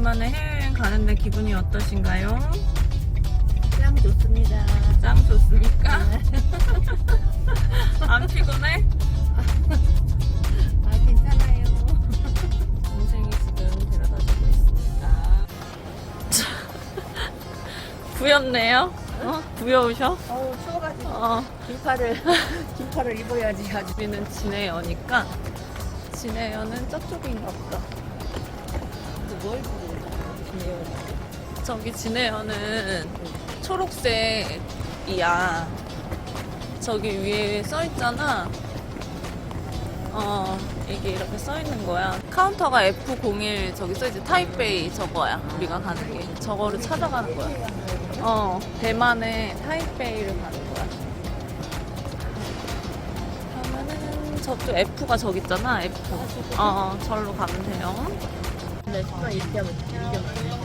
오랜만에 해외여행 가는데 기분이 어떠신가요? 짱 좋습니다. 짱 좋습니까? 안 피곤해? 아 괜찮아요. 동생이 지금 데려다 주고 있습니다. 부엽네요? 어? 부여우셔? 어우 추워가지고 어. 긴팔을 긴팔을 입어야지 아주. 우리는 진해여니까 진해여는 저쪽인가 보다. 뭘 보고 저기 진해여는 초록색이야. 저기 위에 써 있잖아. 어, 이게 이렇게 써 있는 거야. 카운터가 F01 저기 써 있지. 타이베이 저거야. 우리가 가는 게. 저거를 찾아가는 거야. 어, 대만의 타이베이를 가는 거야. 그러면은 저쪽 F가 저기 있잖아. F. 어, 어, 절로 가면 돼요. 네, 정말 이렇게 하면 이게